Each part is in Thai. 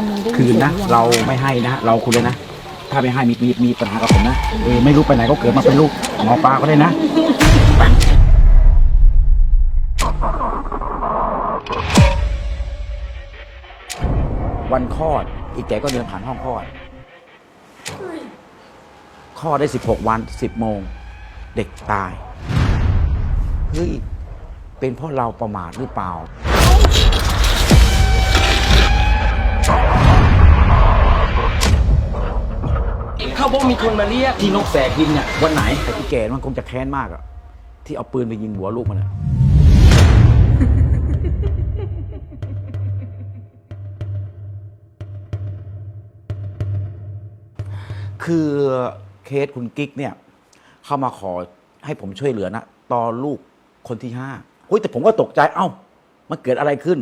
อันนี้ได้ยิคืนสียงนะหอยังเราไม่ให้นะเราคุณเลยนะ ถ้าไม่ให้มีมีมีปัญหากับผมนะเออไม่รู้ไปไหนก็เกิดมาเป็นลูกหมอปลาก็ได้นะไปวันคลอด อีกแกก็เดินผ่านห้องคลอดคลอดได้สิบหกวันสิบโมง เด็กตาย เฮ้ย เป็นเพราะเราประมาทหรือเปล่า เขาบอกมีคนมาเรียกที่นกแสกยิงเนี่ยวันไหนแต่ที่แกมันคงจะแค้นมากอะที่เอาปืนไปยิงหัวลูกมันอะคือเคสคุณกิ๊กเนี่ย เข้ามาขอให้ผมช่วยเหลือนะตอนลูกคนที่ห้าเฮ้ยแต่ผมก็ตกใจเอ้า มันเกิดอะไรขึ้น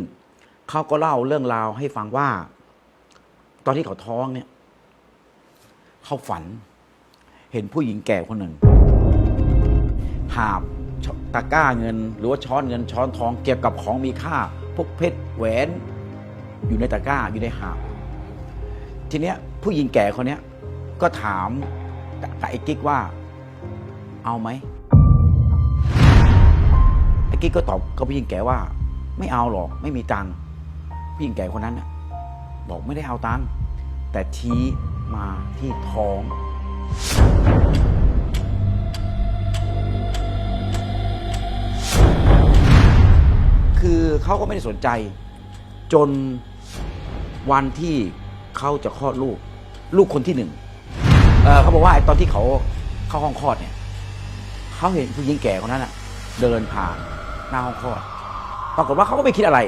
เขาก็เล่าเรื่องราวให้ฟังว่า ตอนที่เขาท้องเนี่ย เขาฝัน เห็นผู้หญิงแก่คนหนึ่ง หาบตะกร้าเงิน หรือว่าช้อนเงินช้อนทองเก็บกับของมีค่า พวกเพชรแหวน อยู่ในตะกร้าอยู่ในหาบทีเนี้ยผู้หญิงแก่คนเนี้ยก็ถามกับไอ้กิ๊กว่า เอาไหมไอ้กิ๊กก็ตอบกับผู้หญิงแก่ว่า ไม่เอาหรอกไม่มีตังค์ผู้หญิงแก่คนนั้นบอกไม่ได้เอาตังค์แต่ชี้ มาที่ท้อง คือเขาก็ไม่ได้สนใจ จนวันที่เขาจะคลอดลูก ลูกคนที่หนึ่งเเขาบอกว่าไอ้ตอนที่เขาเข้าห้องคลอดเนี่ยเขาเห็นผู้หญิงแก่คนนั้นอะเดินผ่านหน้าห้องคลอด ปรากฏว่าเขาก็ไม่คิดอะไร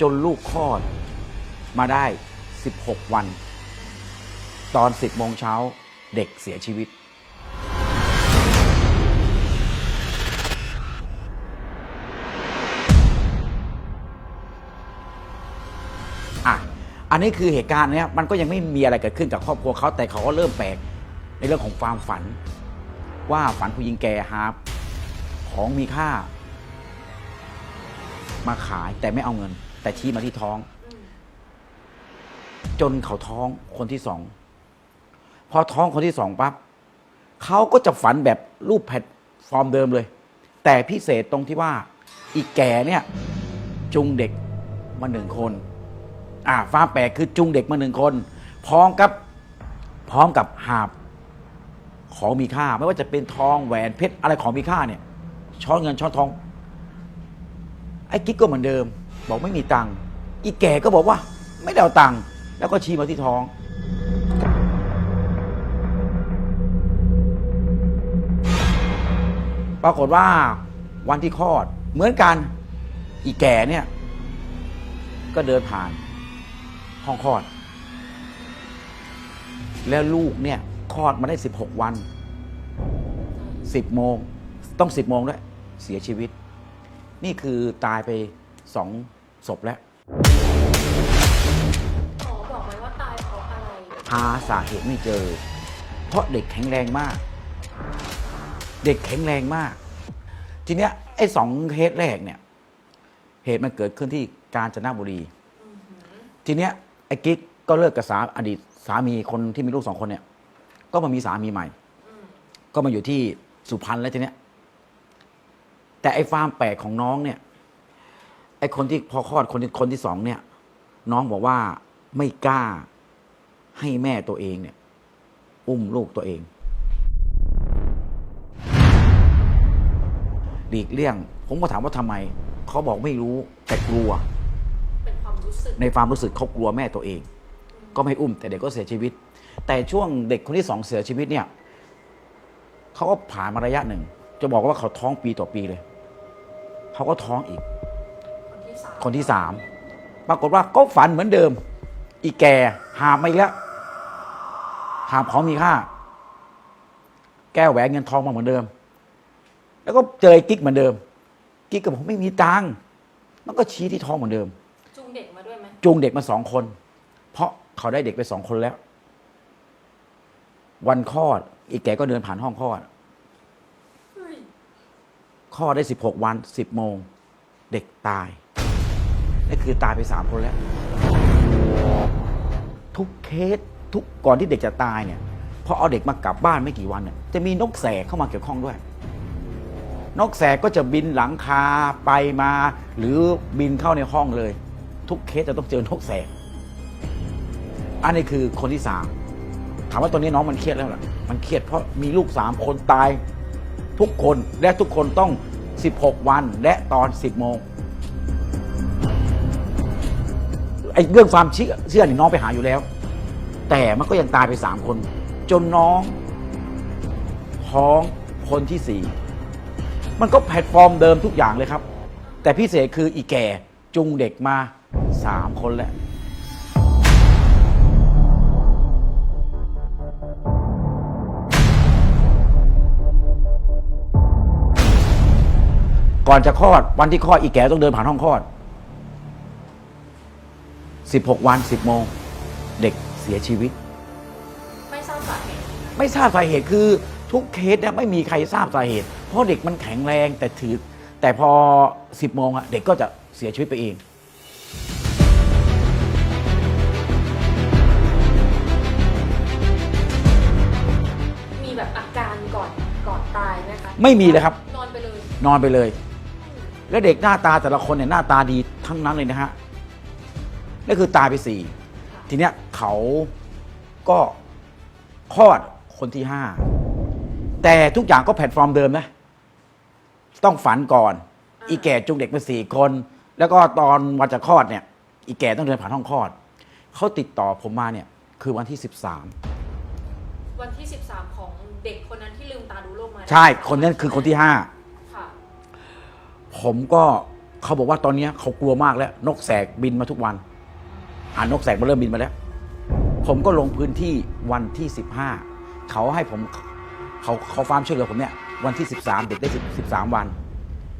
จนลูกคลอดมาได้ 16 วัน ตอน 10 โมงเช้าเด็กเสียชีวิต อะ อันนี้คือเหตุการณ์เนี้ยมันก็ยังไม่มีอะไรเกิดขึ้นกับครอบครัวเขาแต่เขาก็เริ่มแปลกในเรื่องของความฝัน ว่าฝันผู้หญิงแก่หาของมีค่า มาขายแต่ไม่เอาเงิน แต่ชี้มาที่ท้อง จนเขาท้องคนที่สอง พอท้องคนที่สองปั๊บเขาก็จะฝันแบบรูปแพลตฟอร์มเดิมเลย แต่พิเศษตรงที่ว่าอีกแก่เนี่ยจุงเด็กมาหนึ่งคน อ่าฟ้าแปลกคือจุงเด็กมาหนึ่งคน พร้อมกับพร้อมกับหาบของมีค่า ไม่ว่าจะเป็นทองแหวนเพชรอะไรของมีค่าเนี่ย ช้อนเงินช้อนทอง ไอ้กิ๊กก็เหมือนเดิม บอกไม่มีตังค์อีแก่ก็บอกว่า ไม่ได้เอาตังค์แล้วก็ชี้มาที่ท้อง ปรากฏว่าวันที่คลอดเหมือนกัน อีแก่เนี่ย ก็เดินผ่าน ห้องคลอด แล้วลูกเนี่ยคลอดมาได้ 16 วัน 10 โมง ต้อง 10 โมงด้วย เสียชีวิต นี่คือตายไปสองศพแล้ว หมอบอกไหมว่าตายเพราะอะไร หาสาเหตุไม่เจอ เพราะเด็กแข็งแรงมาก เด็กแข็งแรงมาก ทีเนี้ยไอ้สองเคสแรกเนี่ย เหตุมันเกิดขึ้นที่กาญจนบุรี ทีเนี้ยไอ้กิ๊กก็เลิกกับสาอดีตสามีคนที่มีลูกสองคนเนี่ย ก็มามีสามีใหม่ ก็มาอยู่ที่สุพรรณแล้วทีเนี้ย แต่ไอ้ความแปลกของน้องเนี่ย ไอ้คนที่พอคลอดคนที่คนที่สองเนี่ย น้องบอกว่าไม่กล้าให้แม่ตัวเองเนี่ย อุ้มลูกตัวเอง หลีกเลี่ยง ผมก็ถามว่าทำไม เขาบอกไม่รู้แต่กลัวเป็นความรู้สึกในความรู้สึกเขากลัวแม่ตัวเอง ก็ไม่อุ้มแต่เด็กก็เสียชีวิต แต่ช่วงเด็กคนที่สองเสียชีวิตเนี่ยเขาก็ผ่านมาระยะหนึ่ง จะบอกว่าเขาท้องปีต่อปีเลย เขาก็ท้องอีก คนที่สามคนที่สามปรากฏว่าก็ฝันเหมือนเดิม อีแก่หาบมาอีกแล้วหาบของมีค่า แก้วแหวนเงินทองมาเหมือนเดิม แล้วก็เจอไอ้กิ๊กเหมือนเดิม กิ๊กก็บอกไม่มีตังค์มันก็ชี้ที่ท้องเหมือนเดิม จูงเด็กมาด้วยไหมจูงเด็กมาสองคน เพราะเขาได้เด็กไปสองคนแล้ว วันคลอด อีกแกก็เดินผ่านห้องคลอดเฮ้ยคลอดได้สิบหกวันสิบโมง เด็กตายนี่คือตายไปสามคนแล้ว ทุกเคสทุกก่อนที่เด็กจะตายเนี่ยพอเอาเด็กมากลับบ้านไม่กี่วันเนี่ยจะมีนกแสกเข้ามาเกี่ยวข้องด้วย นกแสกก็จะบินหลังคาไปมา หรือบินเข้าในห้องเลย ทุกเคสจะต้องเจอนกแสก อันนี้คือคนที่สามถามว่าตอนนี้น้องมันเครียดแล้วล่ะมันเครียดเพราะมีลูกสามคนตาย ทุกคนและทุกคนต้อง 16 วันและตอน 10 โมงไอ้เรื่องความเชื่อเชื่อนี่น้องไปหาอยู่แล้ว แต่มันก็ยังตายไป3คน จนน้องท้องคนที่สี่ มันก็แพลตฟอร์มเดิมทุกอย่างเลยครับ แต่พิเศษคืออีแก่จุงเด็กมา 3 คนแล้วก่อนจะคลอดวันที่คลอดอีแก่ต้องเดินผ่านห้องคลอด 16 วัน 10 โมง เด็กเสียชีวิต ไม่ทราบสาเหตุ ไม่ทราบสาเหตุคือทุกเคสเนี่ยไม่มีใครทราบสาเหตุ เพราะเด็กมันแข็งแรงแต่ถือ แต่พอ 10โมงอะเด็กก็จะเสียชีวิตไปเองมีแบบอาการก่อนก่อนตายไหมคะไม่มีเลยครับ นอนไปเลย นอนไปเลย แล้วเด็กหน้าตาแต่ละคนเนี่ยหน้าตาดีทั้งนั้นเลยนะฮะนั่นคือตายไปสี่ค่ะทีเนี้ยเขาก็คลอดคนที่ห้าแต่ทุกอย่างก็แพลตฟอร์มเดิมนะ ต้องฝันก่อน อีแก่จุงเด็กมาสี่คน แล้วก็ตอนวันจะคลอดเนี่ย อีแก่ต้องเดินผ่านห้องคลอด เขาติดต่อผมมาเนี่ย คือวันที่สิบสามวันที่ 13 ของเด็กคนนั้นที่ลืมตาดูโลกมาใช่ คนนั้นคือคนที่ห้าค่ะผมก็เขาบอกว่าตอนเนี้ยเขากลัวมากแล้ว นกแสกบินมาทุกวัน อ่านกแสกมาเริ่มบินมาแล้ว ผมก็ลงพื้นที่วันที่ 15 เขาให้ผมเขาเขาฟาร์มช่วยเหลือผมเนี่ย วันที่ 13 เด็กได้10 13 วัน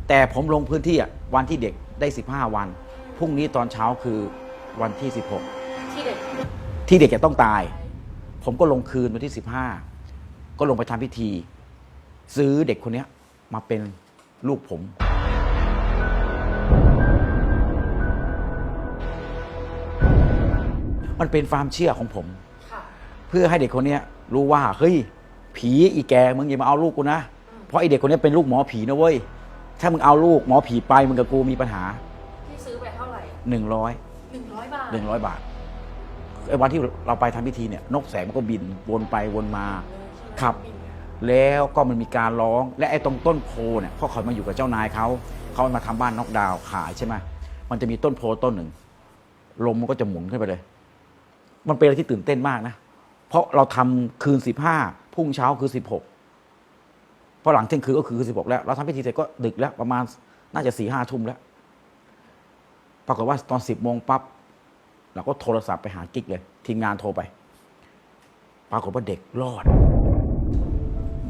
แต่ผมลงพื้นที่อะวันที่เด็กได้ 15 วัน พรุ่งนี้ตอนเช้าคือวันที่ที่เด็ก16ที่เด็กจะต้องตาย ผมก็ลงคืนวันที่ 15 ก็ลงไปทำพิธี ซื้อเด็กคนเนี้ยมาเป็นลูกผมมันเป็นความเชื่อของผมค่ะเพื่อให้เด็กคนเนี้ยรู้ว่า เฮ้ย ผีอีแกมึงอย่ามาเอาลูกกูนะ เพราะไอเด็กคนเนี้ยเป็นลูกหมอผีนะเว้ย ถ้ามึงเอาลูกหมอผีไปมึงกับกูมีปัญหาที่ซื้อไปเท่าไหร่หนึ่งร้อย100บาทหนึ่งร้อยบาทไอ้วันที่เราไปทำพิธีเนี่ยนกแสกมันก็บินวนไปวนมาครับ แล้วก็มันมีการร้อง และไอ้ตรงต้นโพเนี่ยพ่อเขามาอยู่กับเจ้านายเขาเขามาทำบ้านนอกดาวน์ขายใช่ไหมมันจะมีต้นโพต้นหนึ่งลมมันก็จะหมุนขึ้นไปเลย มันเป็นอะไรที่ตื่นเต้นมากนะ เพราะเราทำคืนสิบห้าพรุ่งเช้าคือสิบหก พอหลังเที่ยงคืนก็คือสิบหกแล้ว เราทำพิธีเสร็จก็ดึกแล้วประมาณน่าจะสี่ห้าทุ่มแล้ว ปรากฏว่าตอนสิบโมงปั๊บเราก็โทรศัพท์ไปหากิ๊กเลย ทีมงานโทรไป ปรากฏว่าเด็กรอด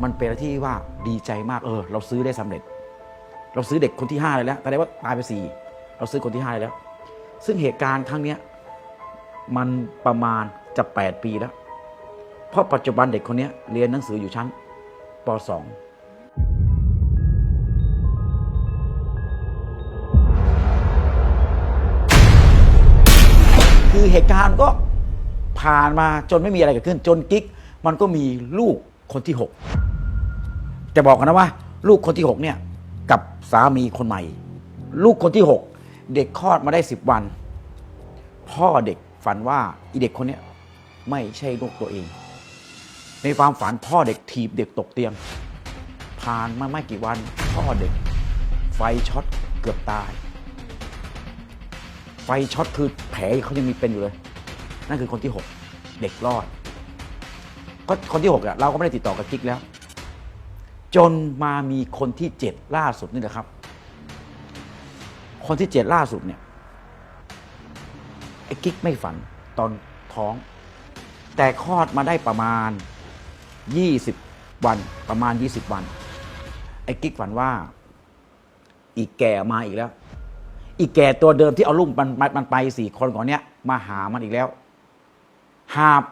มันเป็นที่ว่าดีใจมากเออ เราซื้อได้สำเร็จ เราซื้อเด็กคนที่ห้าเลยแล้วแต่ได้ว่าตายไปสี่เราซื้อคนที่ห้าแล้ว ซึ่งเหตุการณ์ครั้งเนี้ยมันประมาณจะแปดปีแล้ว เพราะปัจจุบันเด็กคนนี้เรียนหนังสืออยู่ชั้นป .2 เหตุการณ์ก็ผ่านมาจนไม่มีอะไรเกิดขึ้น จนกิ๊กมันก็มีลูกคนที่หกจะบอกกันนะว่า ลูกคนที่หกเนี่ย กับสามีคนใหม่ ลูกคนที่หกเด็กคลอดมาได้สิบวัน พ่อเด็กฝันว่าอีเด็กคนนี้ไม่ใช่ลูกตัวเอง ในความฝันพ่อเด็กถีบเด็กตกเตียง ผ่านมาไม่กี่วัน พ่อเด็ก ไฟช็อตเกือบตาย ไฟช็อตคือแผลเขายังมีเป็นอยู่เลย นั่นคือคนที่หกเด็กรอด ก็คนที่หกอะเราก็ไม่ได้ติดต่อกับกิ๊กแล้ว จนมามีคนที่เจ็ดล่าสุดนี่แหละครับ คนที่เจ็ดล่าสุดเนี่ยไอ้กิ๊กไม่ฝันตอนท้อง แต่คลอดมาได้ประมาณ 20 วันประมาณ 20 วัน ไอ้กิ๊กฝันว่า อีกแก่มาอีกแล้ว อีกแก่ตัวเดิมที่เอาลูกมันมันมันไปสี่คนก่อนเนี้ยมาหามันอีกแล้ว หาบ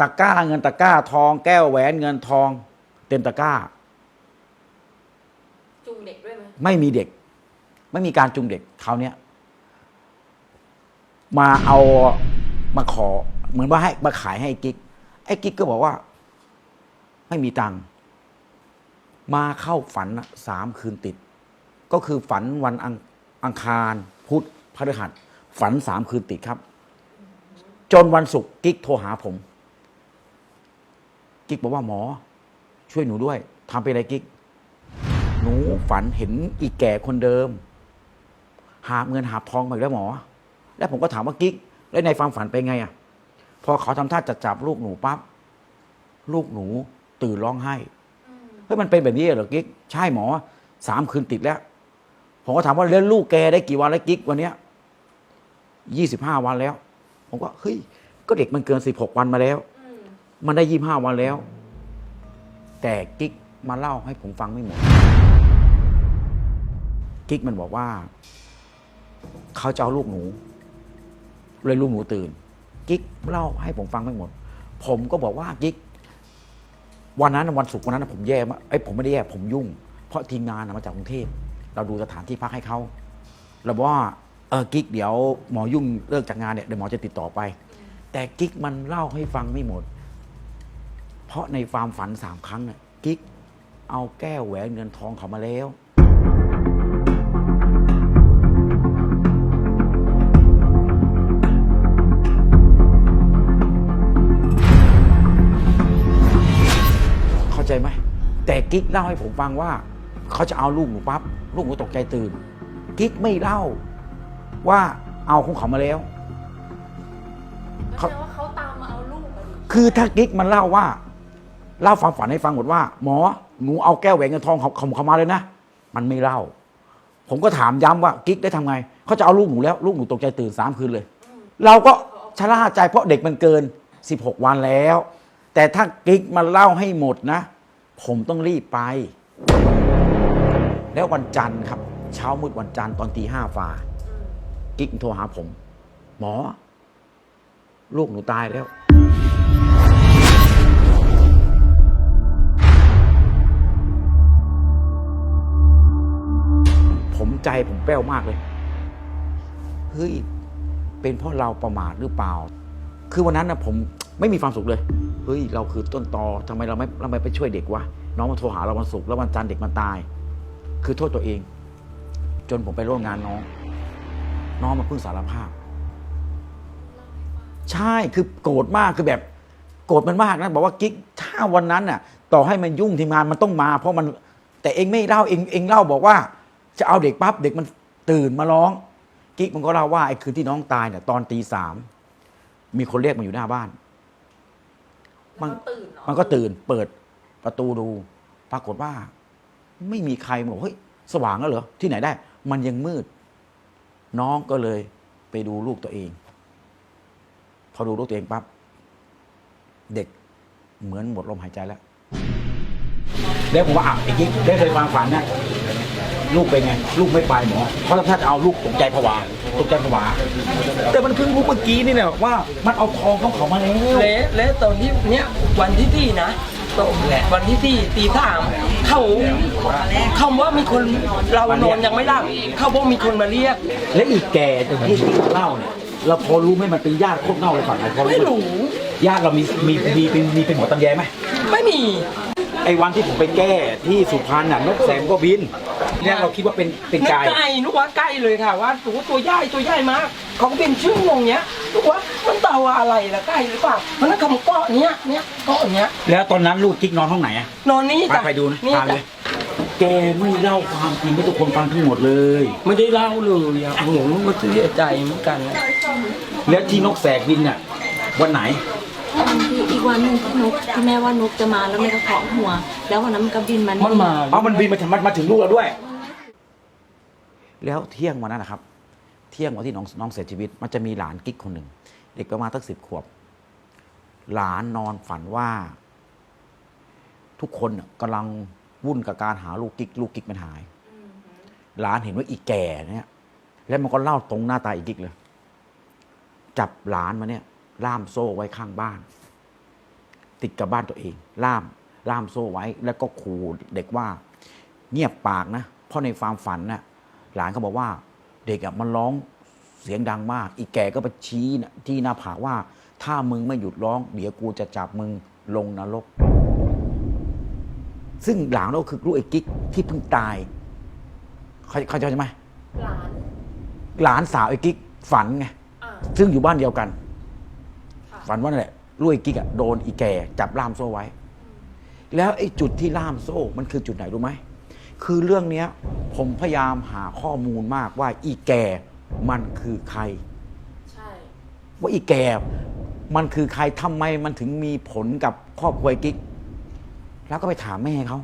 ตะกร้าเงินตะกร้าทองแก้วแหวนเงินทอง เต็มตะกร้า จูงเด็กด้วยไหมไม่มีเด็ก ไม่มีการจูงเด็กเขาวเนี้ยมาเอามาขอ เหมือนว่าให้มาขายให้ไอ้กิ๊กไอ้กิ๊กก็บอกว่า ไม่มีตังค์มาเข้าฝันน่ะสามคืนติด ก็คือฝันวันอังอังคาร พุธพฤหัส ฝันสามคืนติดครับ จนวันศุกร์กิ๊กโทรหาผม กิ๊กบอกว่าหมอ ช่วยหนูด้วยทำไปนอะไรกิ๊ก หนูฝันเห็นอีกแก่คนเดิม หาเงินหาทองมาแล้วหมอ แล้วผมก็ถามว่ากิ๊ก แล้วในความฝันเป็นไงอะ พอเขาทำท่าจะจับลูกหนูปั๊บลูกหนูตื่นร้องไห้เฮ้ยมันเป็นแบบนี้เหรอกิ๊ก ใช่หมอสามคืนติดแล้ว ผมก็ถามว่าแล้วลูกแกได้กี่วันแล้วกิ๊กวันเนี้ยยี่สิบห้าวันแล้ว ผมก็เฮ้ยก็เด็กมันเกินสิบหกวันมาแล้ว มันได้ยี่ห้าวันแล้ว แต่กิ๊กมาเล่าให้ผมฟังไม่หมด กิ๊กมันบอกว่า เขาจะเอาลูกหนู เลยลูกหนูตื่น กิ๊กเล่าให้ผมฟังไม่หมด ผมก็บอกว่ากิ๊กวันนั้นวันศุกร์วันนั้นผมแย่มากไอ้ยผมไม่ได้แย่ผมยุ่ง เพราะทีมงานมาจากกรุงเทพ เราดูสถานที่พักให้เขาเราบอกว่าเออกิ๊กเดี๋ยวหมอยุ่งเลิกจากงานเนี่ยเดี๋ยวหมอจะติดต่อไป แต่กิ๊กมันเล่าให้ฟังไม่หมด เพราะในความฝันสามครั้งน่ะกิ๊กเอาแก้วแหวนเงินทองเขามาแล้ว เข้าใจไหมแต่กิ๊กเล่าให้ผมฟังว่า เขาจะเอาลูกหนูปั๊บ ลูกหนูตกใจตื่น กิ๊กไม่เล่า ว่าเอาของเขามาแล้วก็แสดงว่าเขาตามมาเอาลูกมาดิคือถ้ากิ๊กมันเล่าว่า เล่าความฝันให้ฟังหมดว่า หมอหนูเอาแก้วแหวนเงินทองเขาเขาเขามาเลยนะ มันไม่เล่า ผมก็ถามย้ำว่ากิ๊กได้ทำไง เขาจะเอาลูกหนูแล้วลูกหนูตกใจตื่นสามคืนเลย เราก็ชะล่าใจเพราะเด็กมันเกิน16วันแล้ว แต่ถ้ากิ๊กมาเล่าให้หมดนะ ผมต้องรีบไป แล้ววันจันทร์ครับ เช้ามืดวันจันทร์ตอนตีห้าฝ่ากิ๊กโทรหาผม หมอ ลูกหนูตายแล้ว ผมใจผมแป้วมากเลย เฮ้ย เป็นเพราะเราประมาทหรือเปล่า คือวันนั้นนะผมไม่มีความสุขเลย เฮ้ย เราคือต้นตอทำไมเราไม่เราไม่ไปช่วยเด็กวะ น้องมาโทรหาเราวันศุกร์แล้ววันจันทร์เด็กมันตาย คือโทษตัวเอง จนผมไปร่วมงานน้อง น้องมาเพิ่งสารภาพ ใช่คือโกรธมากคือแบบโกรธมันมากนะบอกว่ากิ๊กถ้าวันนั้นน่ะ ต่อให้มันยุ่งทีมงานมันต้องมา เพราะมัน แต่เองไม่เล่าเองเองเล่าบอกว่า จะเอาเด็กปั๊บเด็กมันตื่นมาร้อง กิ๊กมันก็เล่าว่าไอ้คืนที่น้องตายเนี่ยตอนตีสามมีคนเรียกมันอยู่หน้าบ้าน มันแล้วตื่นเหรอมันก็ตื่นเปิดประตูดู ปรากฏว่า ไม่มีใครบอกเฮ้ยสว่างแล้วเหรอที่ไหนได้ มันยังมืด น้องก็เลยไปดูลูกตัวเอง พอดูลูกตัวเองปั๊บเด็กเหมือนหมดลมหายใจแล้วแล้วผมว่าอะไอ้กิ๊กได้เคยความฝันนะลูกเป็นไง ลูกไม่ไปหมอเพราะถ้าจะเอาลูกตกใจผวาตกใจผวาแต่มันเพิ่งรู้เมื่อกี้นี่แหละว่า มันเอาทองของเขามาแล้วและและตอนที่เนี้ยวันที่ที่นะ ตอนวันที่ที่ตีสามเขาเขาว่ามีคนเรานอนยังไม่หลับเขาบอกมีคนมาเรียก และอีกแก่แต่ที่ที่เล่าเนี่ยเราพอรู้ไหมมันเป็นญาติโคตรเน่าเลยฝั่งไหนพอรู้ไม่ไหมรู้ญาติเรามีมีมีเป็นมีเป็นหมอตำแยไหมไม่มี ไอ้วันที่ผมไปแก้ที่สุพรรณน่ะนกแสงก็บิน เนี่ยเราคิดว่าเป็นเป็นไม่กายใกล้นึกว่าใกล้เลยค่ะว่าตัวตัวใหญ่ตัวใหญ่มากเขาก็เป็นชื่อวงเนี้ยนึกว่ามันเต่าอะไรล่ะใกล้หรือเปล่าเพราะนั่นคำเกาะเนี้ยเนี้ยเกาะเนี้ยแล้วตอนนั้นลูกกิ๊กนอนห้องไหนอะนอนนี่ไปจ้ะไปดูนะนี่พาเลจ้ะยแกไม่เล่าความจริงให้ทุกคนฟังทั้งหมดเลย ไม่ได้เล่าเลยอะโอ้โหมันเสียใจเหมือนกันนะแล้วที่นกแสกบินน่ะวันไหนที่อีกวันหนึ่งที่นกที่แม่ว่านกจะมาแล้วแม่ก็เคาะหัว แล้ววันนั้นมันก็บินมามันนี่มาเอามันบินมาถึงมามาถึงลูกเราด้วย แล้วเที่ยงวันนั้นนะครับ เที่ยงวันที่น้องน้องเสียชีวิต มันจะมีหลานกิ๊กคนหนึ่งเด็กประมาณตั้งสิบขวบ หลานนอนฝันว่า ทุกคนน่ะกำลังวุ่นกับการหาลูกกิ๊ก ลูกกิ๊กมันหายหลานเห็นว่าอีแก่เนี่ยแล้วมันก็เล่าตรงหน้าตาอีกิ๊กเลย จับหลานมาเนี่ย ล่ามโซ่ไว้ข้างบ้าน ติดกับบ้านตัวเอง ล่าม ล่ามโซ่ไว้ แล้วก็ขู่เด็กว่า เงียบปากนะเพราะในความฝันน่ะ หลานก็บอกว่าเด็กอะมันร้องเสียงดังมาก อีแก่ก็ไปชี้นะที่หน้าผากว่า ถ้ามึงไม่หยุดร้อง เดี๋ยวกูจะจับมึงลงนรก ซึ่งหลานเราคือลูกไอ้กิ๊กที่เพิ่งตายเขาเขาใจไหมหลานหลานสาวไอ้กิ๊กฝันไงอ่าซึ่งอยู่บ้านเดียวกัน ค่ะฝันว่านั่นแหละลูกไอ้กิ๊กอะโดนอีแก่จับล่ามโซ่ไว้ แล้วไอ้จุดที่ล่ามโซ่มันคือจุดไหนรู้ไหม คือเรื่องเนี้ยผมพยายามหาข้อมูลมากว่าอีแก่มันคือใคร ใช่ ว่าอีแก่มันคือใครทำไมมันถึงมีผลกับครอบครัวไอ้กิ๊ก แล้วก็ไปถามแม่เขา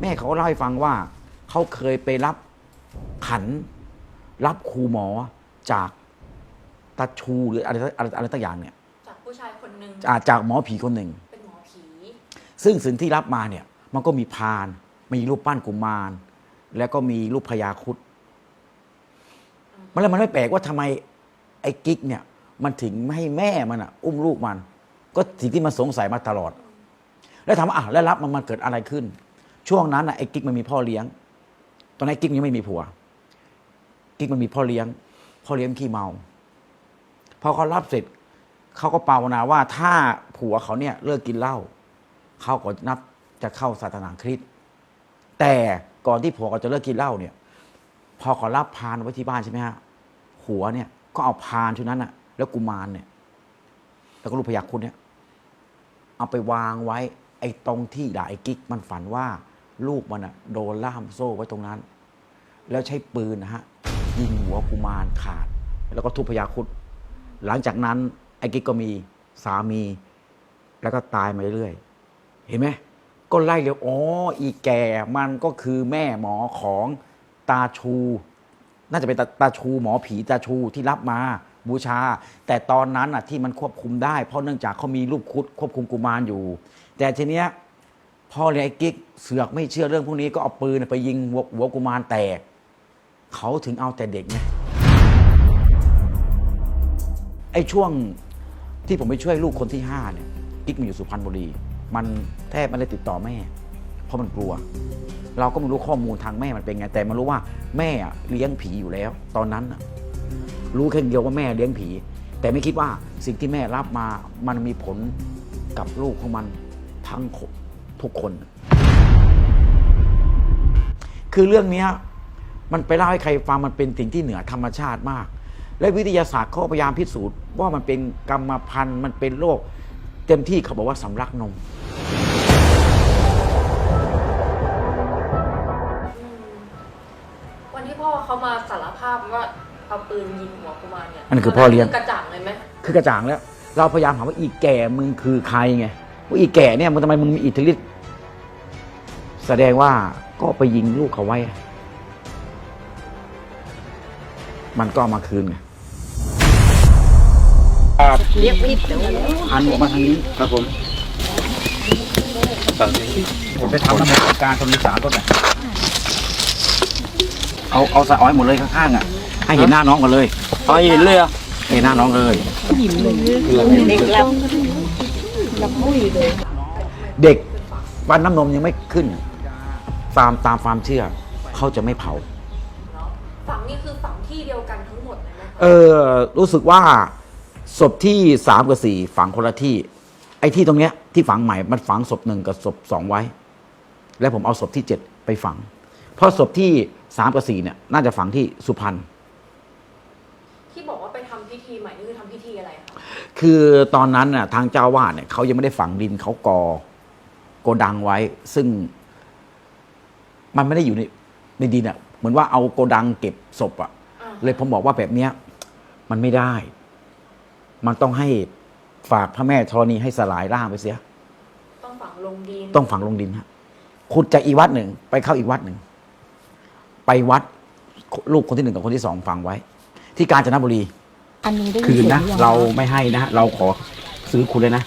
แม่เขาก็เล่าให้ฟังว่า เขาเคยไปรับขัน รับครูหมอจากตาชูหรืออะไรอะไรอะไรต่างอย่างเนี่ย จากผู้ชายคนหนึ่งอ่าจากหมอผีคนหนึ่ง เป็นหมอผี ซึ่งสิ่งที่รับมาเนี่ย มันก็มีพาน มีรูปปั้นกุมาร แล้วก็มีรูปพญาครุดมันแล้วมันไม่แปลกว่าทำไมไอ้กิ๊กเนี่ย มันถึงไม่ให้แม่มันอะ อุ้มลูกมัน ก็สิ่งที่มันสงสัยมาตลอด แล้วถามว่าอะแล้วรับมันมันเกิดอะไรขึ้น ช่วงนั้นอะไอ้กิ๊กมันมีพ่อเลี้ยง ตอนนั้นไอ้กิ๊กยังไม่มีผัว กิ๊กมันมีพ่อเลี้ยง พ่อเลี้ยงขี้เมาพอเขารับเสร็จเขาก็ภาวนาว่าถ้าผัวเขาเนี่ยเลิกกินเหล้าเขาก็นับจะเข้าศาสนาคริสต์ แต่ก่อนที่ผัวเขาจะเลิกกินเหล้าเนี่ย พอเขารับพานไว้ที่บ้านใช่ไหมฮะหัวเนี่ยก็เอาพานชุดนั้นอะแล้วกุมารเนี่ย แล้วก็รูปพยาคุณเนี่ย เอาไปวางไว้ ไอ้ตรงที่ด่าไอ้กิ๊กมันฝันว่า ลูกมันอะโดนล่ามโซ่ไว้ตรงนั้น แล้วใช้ปืนนะฮะยิงหัวกุมารขาด แล้วก็ทุบพยาครุดหลังจากนั้น ไอ้กิ๊กก็มีสามี แล้วก็ตายมาเรื่อยๆเห็นไหม ก็ไล่เร็วอ๋ออีแก่มันก็คือแม่หมอของตาชู น่าจะเป็นตาตาชูหมอผีตาชูที่รับมาบูชา แต่ตอนนั้นอะที่มันควบคุมได้ เพราะเนื่องจากเขามีรูปคุดควบคุมกุมารอยู่ แต่ทีเนี้ยพ่อเลยไอ้กิ๊กเสือกไม่เชื่อเรื่องพวกนี้ก็เอาปืนไปยิงหัวหัวกุมารแตกเขาถึงเอาแต่เด็กไงไอ้ช่วงที่ผมไปช่วยลูกคนที่ห้าเนี่ยกิ๊กมันอยู่สุพรรณบุรี มันแทบไม่ได้ติดต่อแม่ เพราะมันกลัว เราก็ไม่รู้ข้อมูลทางแม่มันเป็นไง แต่มันรู้ว่าแม่เลี้ยงผีอยู่แล้ว ตอนนั้นรู้แค่เดียวว่าแม่เลี้ยงผี แต่ไม่คิดว่าสิ่งที่แม่รับมามันมีผลกับลูกของมันทั้งทุกคน คือเรื่องนี้มันไปเล่าให้ใครฟังมันเป็นสิ่งที่เหนือธรรมชาติมาก และวิทยาศาสตร์เขาพยายามพิสูจน์ว่ามันเป็นกรรมพันธุ์มันเป็นโรคเต็มที่เขาบอกว่าสำลักนม เขามาสารภาพว่าเอาปืนยิงหัวกุมารเนี่ยอันนั้นคือพ่อเลี้ยง กระจ่างเลยไหมคือกระจ่างแล้ว เราพยายามถามว่าอีแก่มึงคือใครไงว่าอีแก่เนี่ยมันทำไมมึงมีอิทธิฤทธิ์แสดงว่าก็ไปยิงลูกเขาไว้ มันก็เอามาคืนไงเรียกวิทย์หันออกมาทางนี้ครับผมผมไปทำน้ำมันการทำนิสาต้นไหน เอาเอาสะอ้อยหมดเลยข้างๆอะ ให้เห็นหน้าน้องกันเลยอ๋อเห็นเลยอะเห็นหน้าน้องเลย เด็กฟันน้ำนมยังไม่ขึ้น ตามตามความเชื่อ เขาจะไม่เผา ฝังนี่คือฝังที่เดียวกันทั้งหมดเลยไหมคะเออรู้สึกว่าศพที่สามกับสี่ฝังคนละที่ ไอ้ที่ตรงเนี้ยที่ฝังใหม่มันฝังศพหนึ่งกับศพสองไว้ แล้วผมเอาศพที่เจ็ดไปฝัง เพราะศพที่ สามกับสี่เนี่ยน่าจะฝังที่สุพรรณที่บอกว่าไปทำพิธีใหม่นี่คือทำพิธีอะไรคะคือตอนนั้นน่ะทางเจ้าวาดเนี่ยเขายังไม่ได้ฝังดินเขากอโกดังไว้ ซึ่ง มันไม่ได้อยู่ในในดินอะเหมือนว่าเอาโกดังเก็บศพอะ อ่าเลยผมบอกว่าแบบเนี้ยมันไม่ได้ มันต้องให้ฝากพระแม่ธรณีให้สลายร่างไปเสีย ต้องฝังลงดินต้องฝังลงดินฮะขุดจากอีกวัดหนึ่งไปเข้าอีกวัดหนึ่ง ไปวัดลูกคนที่หนึ่งกับคนที่สองฝังไว้ ที่กาญจนบุรี อันนี้ได้ยิคืนนะสียงหอยังเราไม่ให้นะเราขอซื้อคุณเลยนะ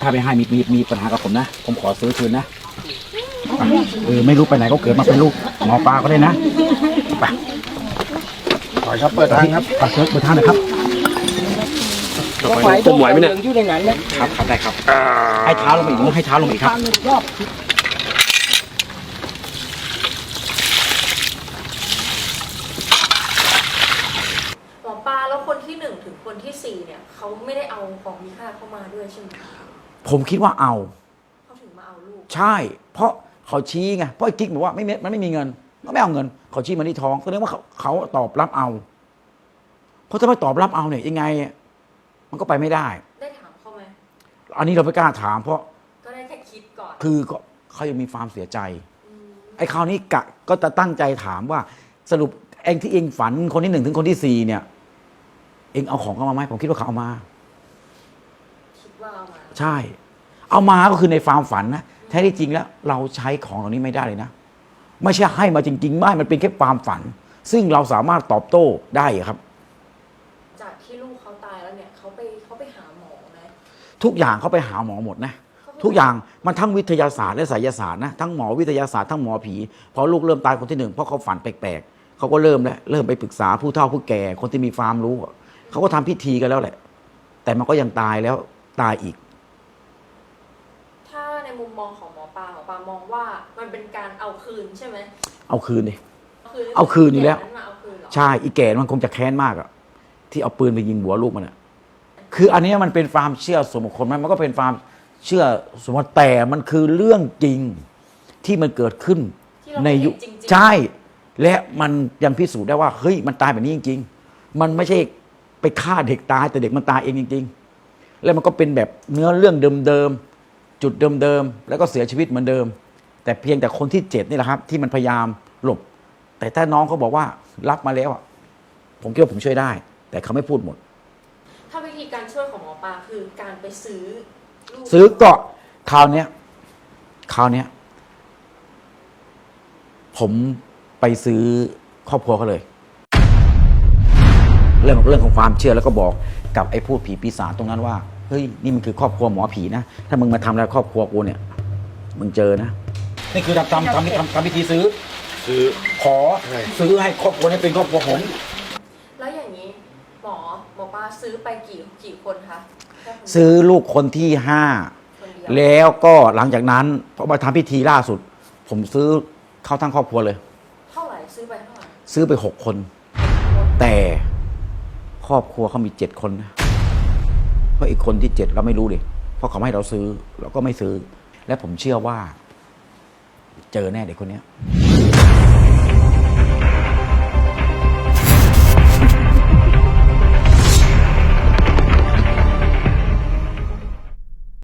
ถ้าไม่ให้มีมีมีปัญหากับผมนะ ผมขอซื้อคืนนะไปเออไม่รู้ไปไหนก็เกิดมาเป็นลูกหมอปลาก็ได้นะไปขอครับเปิดทางครับไปเชิญเปิดทางหนะครับผมไหวไหมเนี่ย อยู่ในนั้นนะครับครับได้ครับ ให้เท้าลงไปอีกนะให้เท้าลงไปอีกครับหมอปลา แล้วคนที่หนึ่งถึงคนที่สี่เนี่ยเขาไม่ได้เอาของมีค่าเข้ามาด้วยใช่ไหมคะผมคิดว่าเอา เขาถึงมาเอาลูก ใช่ เพราะเขาชี้ไงเพราะไอ้กิ๊กบอกว่าไม่มีมันไม่มีเงินมันไม่เอาเงิน เขาชี้มาที่ท้องแสดงว่าเขาเขาตอบรับเอา เพราะถ้าไม่ตอบรับเอาเนี่ยยังไง มันก็ไปไม่ได้ ได้ถามเขาไหมอันนี้เราไม่กล้าถาม เพราะก็ได้แค่คิดก่อนคือก็เขายังมีความเสียใจไอ้คราวนี้กะก็จะตั้งใจถามว่าสรุปเองที่เองฝันคนที่หนึ่งถึงคนที่สี่เนี่ย เองเอาของเข้ามาไหมผมคิดว่าเขาเอามา คิดว่าเอามา ใช่ เอามาก็คือในความฝันนะแท้ที่จริงแล้ว เราใช้ของเหล่านี้ไม่ได้เลยนะ ไม่ใช่ให้มาจริง ๆ ไม่ มันเป็นแค่ความฝัน ซึ่งเราสามารถตอบโต้ได้ครับ จากที่ลูกเขาตายแล้วเนี่ยเขาไปเขาไปหาหมอไหมทุกอย่างเขาไปหาหมอหมดนะ ทุกอย่างมันทั้งวิทยาศาสตร์และไสยศาสตร์นะทั้งหมอวิทยาศาสตร์ทั้งหมอผีพอลูกเริ่มตายคนที่หนึ่งเพราะเขาฝันแปลกๆเขาก็เริ่มแล้วเริ่มไปปรึกษาผู้เฒ่าผู้แก่คนที่มีความรู้อะ เขาก็ทำพิธีกันแล้วแหละ แต่มันก็ยังตายแล้วตายอีก ถ้าในมุมมองของหมอปลาหมอปลามองว่ามันเป็นการเอาคืนใช่ไหมเอาคืนดิคืนเอาคืนอยู่แล้วแก่นั้นมาเอาคืนเหรอใช่อีแก่มันคงจะแค้นมากอะที่เอาปืนไปยิงหัวลูกมันอะคืออันเนี้ยมันเป็นความเชื่อส่วนบุคคลมันมันก็เป็นความเชื่อสมมติแต่มันคือเรื่องจริงที่มันเกิดขึ้นที่เราในยุคเห็จริงๆใช่ และมันยังพิสูจน์ได้ว่าเฮ้ยมันตายแบบนี้จริง ๆ มันไม่ใช่ ไปฆ่าเด็กตายแต่เด็กมันตายเองจริง ๆ แล้วมันก็เป็นแบบเนื้อเรื่องเดิมๆจุดเดิมๆแล้วก็เสียชีวิตเหมือนเดิม แต่เพียงแต่คนที่เจ็บนี่แหละครับ ที่มันพยายามหลบ แต่ถ้าน้องเขาบอกว่ารับมาแล้วอะผมคิดว่าผมช่วยได้ แต่เขาไม่พูดหมด ถ้าวิธีการช่วยของหมอปลาคือการไปซื้อลูกซื้อเกาะคราวเนี้ยคราวเนี้ยผมไปซื้อครอบครัวเขาเลย เรื่องของเรื่องของความเชื่อแล้วก็บอกกับไอ้พูดผีปีศาจตรงนั้นว่าเฮ้ยนี่มันคือครอบครัวหมอผีนะ ถ้ามึงมาทำอะไรครอบครัวกูเนี่ยมึงเจอนะ นี่คือทำทำทำทำทำพิธีซื้อซื้อขอซื้อให้ครอบครัวนี้เป็นครอบครัวผมแล้วอย่างนี้หมอหมอปลาซื้อไปกี่กี่คนคะแค่คนเดียวซื้อลูกคนที่ห้า คนเดียวแล้วก็หลังจากนั้นพอมาทำพิธีล่าสุด ผมซื้อเข้าทั้งครอบครัวเลย เท่าไหร่ซื้อไปเท่าไหร่ซื้อไปหกคน แต่ค รอบครัวเขามีเจ็ดคนนะเพราะอีกคนที่เจ็ดเราไม่รู้เลยเพราะเขาไม่ให้เราซื้อ เราก็ไม่ซื้อ และผมเชื่อว่า เจอแน่เด็กคนเนี้ย